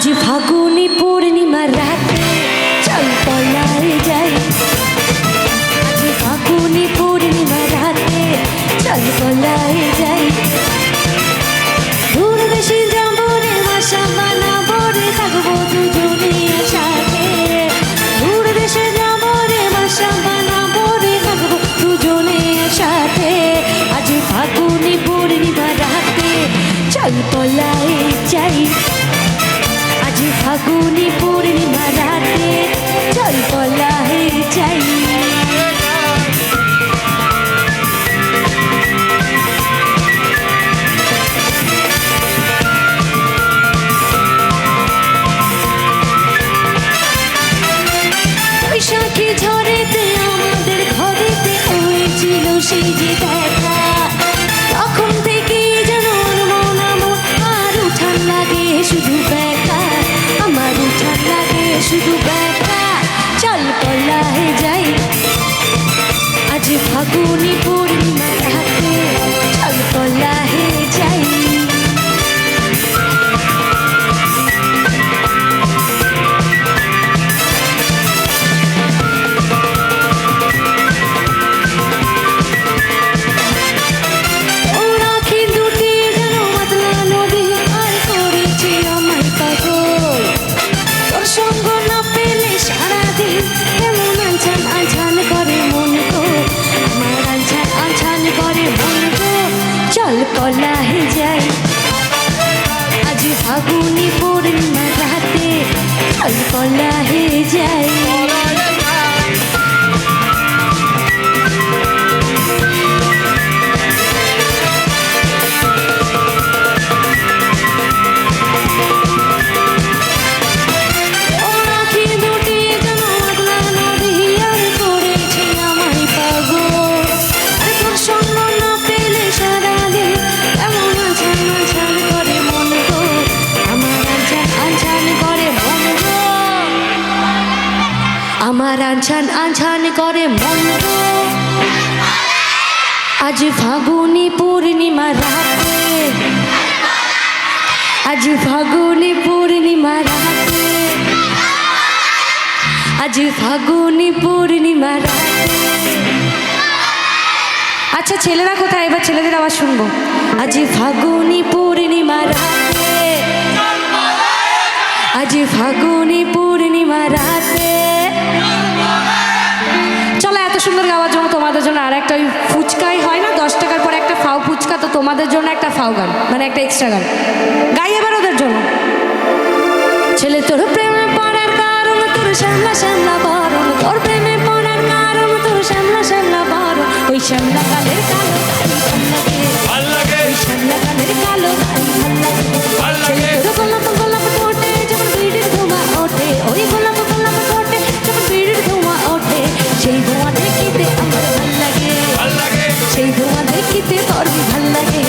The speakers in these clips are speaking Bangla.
আজ ফাগুনি পূর্ণিমার মন গো চল পলাহে যাই। আজ ফাগুনি পূর্ণিমা রাতে চল পলাহে যাই। আছান আছান করে মন আজ ফাগুনি পূর্ণিমা রাতে। আজ ফাগুনি পূর্ণিমা রাতে। আজ ফাগুনি পূর্ণিমা রাতে। আচ্ছা ছেলেরা কোথায়? এবার ছেলেদের আওয়াজ শুনব। আজ ফাগুনি পূর্ণিমা রাতে। আজ ফাগুনি পূর্ণিমা রাতে। সুন্দর গাওয়ার জন্য তোমাদের জন্য আর একটা ওই ফুচকাই হয় না? দশ টাকার পরে একটা ফাও ফুচকা তো তোমাদের জন্য একটা ফাও গান মানে একটা এক্সট্রা গান। গাই এবার ওদের জন্য। ছেলে তোর প্রেমে পড়ার কারণ তোর শ্যামলা শ্যামলা বরণ। তোর প্রেমে পড়ার কারণ তোর শ্যামলা শ্যামলা বরণ। ওই শ্যামলা কালের কালো ভালো লাগে। ওই শ্যামলা কালের কালো ভালো লাগে। ভালো ছেলে লাগে তোর গোলাপ গোলাপ ঠোঁটে যেমন বিড়ির ধোঁয়া ওঠে। ওই গোলাপ গোলাপ ঠোঁটে যেমন বিড়ির ধোঁয়া ওঠে। সেই ধোঁয়া দেখিতে আমার ভালো লাগে সেই ধোঁয়া দেখিতে তোর ভালো লাগে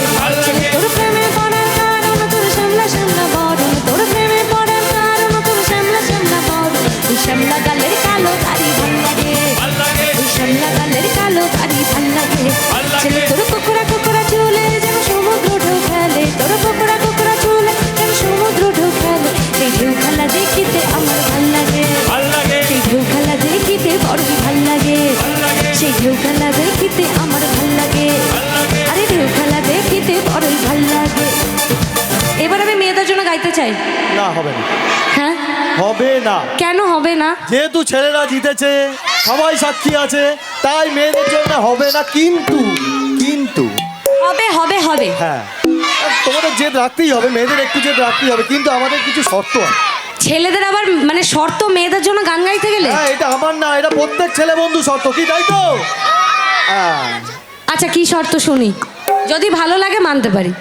তোর প্রেমে পড়ার কারণ তোর সামলা সামলা বরণ। তোর প্রেমে পড়ার কারণ তোর সামলা সামলা বরণ। ওই সামলা গালের কালো দাড়ি ভালো লাগে ওই শ্যামলা গালের কালো দাড়ি ভালো লাগে তোর কুকুরা হবে না। কেন হবে না? যেহেতু ছেলেরা জিতেছে সবাই সাক্ষী আছে তাই মেয়েদের জন্য হবে না কিন্তু কিন্তু। হবে হবে হবে। হ্যাঁ। তোমাদের জেদ রাখতেই হবে মেয়েদের একটু জেদ রাখতেই হবে কিন্তু আমাদের কিছু শর্ত আছে। ছেলেদের আবার মানে শর্ত মেয়েদের জন্য গান গাইতে গেলে? হ্যাঁ এটা আমার না এটা প্রত্যেক ছেলে বন্ধু শর্ত কি তাই তো? আচ্ছা কি শর্ত শুনি? যদি ভালো লাগে মানতে পারি।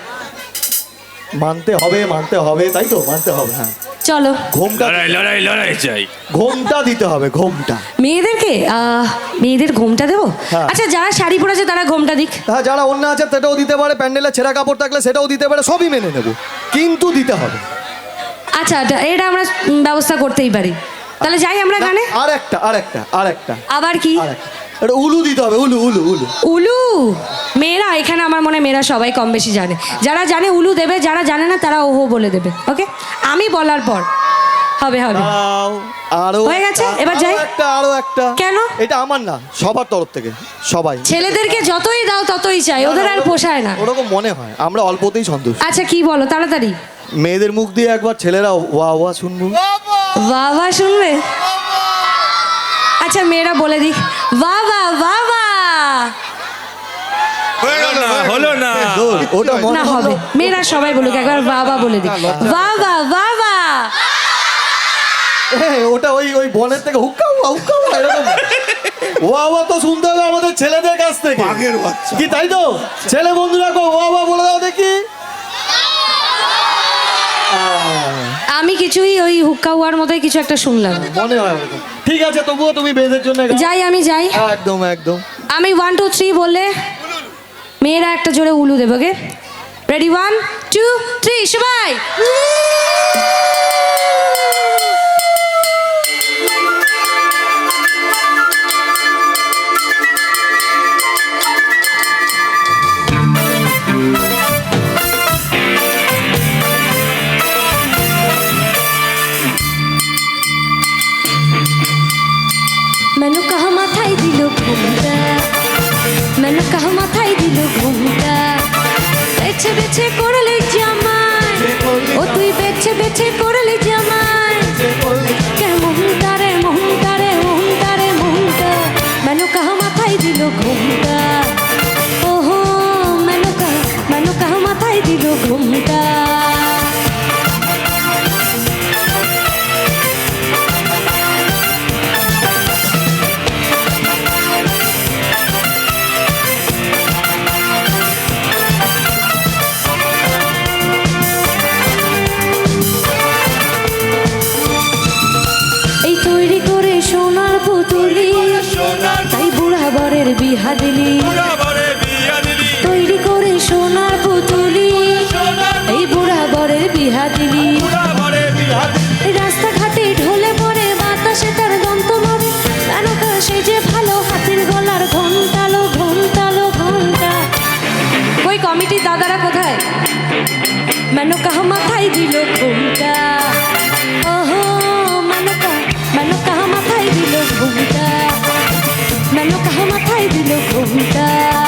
মানতে হবে মানতে হবে তাই তো? মানতে হবে হ্যাঁ। চলো। ঘোমটা লড়াই লড়াই লড়াই চাই। ঘোমটা দিতে হবে ঘোমটা। মেয়েদেরকে আহ, মেয়েদের ঘোমটা দেবো? হ্যাঁ। আচ্ছা যারা শাড়ি পরেছে তারা ঘোমটা দিক। হ্যাঁ যারা অন্য আছে সেটাও দিতে পারে প্যান্ডেলে ছেঁড়া কাপড় থাকলে সেটাও দিতে পারে সবই মেনে নেব। কিন্তু দিতে হবে। আচ্ছা এটা- এটা আমরা উম, ব্যবস্থা করতেই পারি। তাহলে যাই আমরা গানে আর একটা আর একটা আর একটা আবার কি? আর একটা এটা উলু দিতে হবে উলু উলু উলু। উলু? মেয়েরা এখানে আমার মনে হয় মেয়েরা সবাই কম বেশি জানে। যারা জানে উলু দেবে যারা জানে না তারা ওহো বলে দেবে ওকে? আমি বলার পর হবে হবে। আরও হয়ে গেছে? এবার যাই? একটা আরও একটা। কেন? এটা আমার না সবার তরফ থেকে সবাই। ছেলেদেরকে যতই দাও ততই চাই ওদের আর পোষায় না। ওরকম মনে হয় আমরা অল্পতেই সন্তুষ্ট। আচ্ছা কি বলো তাড়াতাড়ি। মেয়েদের মুখ দিয়ে একবার ছেলেরা ওয়া ওয়া শুনব। বাবা শুনবে? আচ্ছা মেয়েরা বলে দিক বাবা বাবা হলো না হলো না। দোল, ওটা না হবে। মেয়েরা সবাই বলুক একবার বাবা বলে দিক বাবা বাবা ওটা ওই ওই বনের থেকে হুক্কা হুক্কা এরকম। ওয়া ওয়া তো শুনতে হবে আমাদের ছেলেদের কাছ থেকে। কি তাই তো? ছেলে বন্ধুরা গো ওয়া ওয়া বলে দাও দেখি। আমি কিছুই ওই হুক্কা হওয়ার মতোই কিছু একটা শুনলাম। মনে হয় ওরকম। ঠিক আছে তবুও তুমি বেদের জন্য গাও। যাই আমি যাই। একদম একদম। আমি ওয়ান টু থ্রি বললে মেয়েরা একটা জোরে উলু দেবে okay ready one two three সবাই! Bitti bitti বিহা দিলি। তৈরি করে সোনার পুতুলি। এই বুড়া বরের বিহা দিলি। রাস্তাঘাটে ঢলে পড়ে বাতাসে তার দন্ত মারে তারকা সে যে ভালো হাতের গলার ঘন্টালো ঘন্টালো ঘণ্টা। ওই কমিটির দাদারা কোথায়? মেনো মাথায় দিল ঘুমটা। ওহো মেনো কাহা মাথায় দিল ঘুমটা শ্মশানে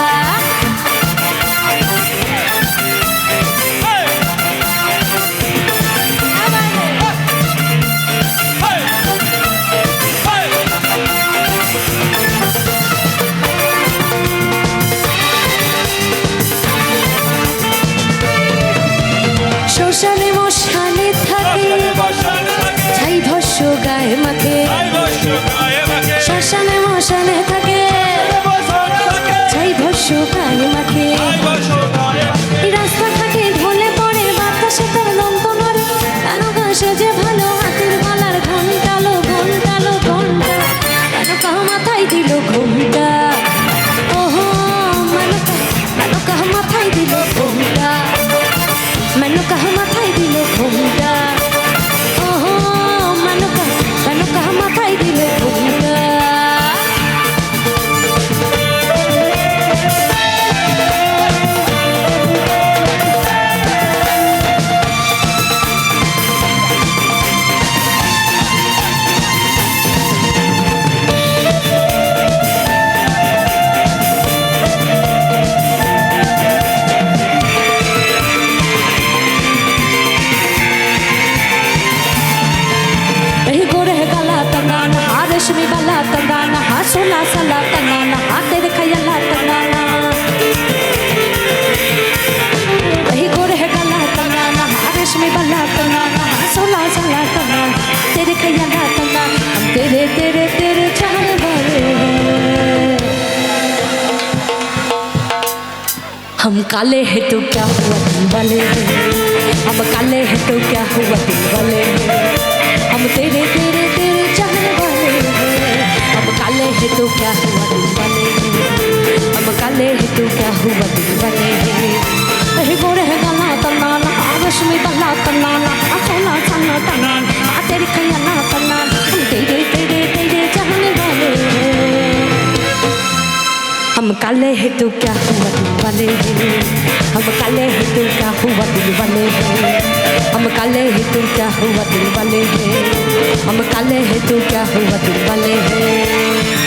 काले हैं तो क्या हुआ दिल वाले? हम काले हैं तो क्या हुआ दिल वाले? हम तेरे तेरे तेरे चाहने वाले हम काले हैं तो क्या हुआ दिल वाले? हम काले हैं तो क्या हुआ दिल वाले? हैं अरे गोरे है गला तनाना रश्मि बला तनाना सोना सना तनाना आ तेरे खयाला तनाना काले है तो क्या हुआ दिल वाले हम काले है तो क्या हुआ दिल वाले हम काले है तो क्या हुआ दिल वाले हम काले है तो क्या हुआ दिल वाले हैं?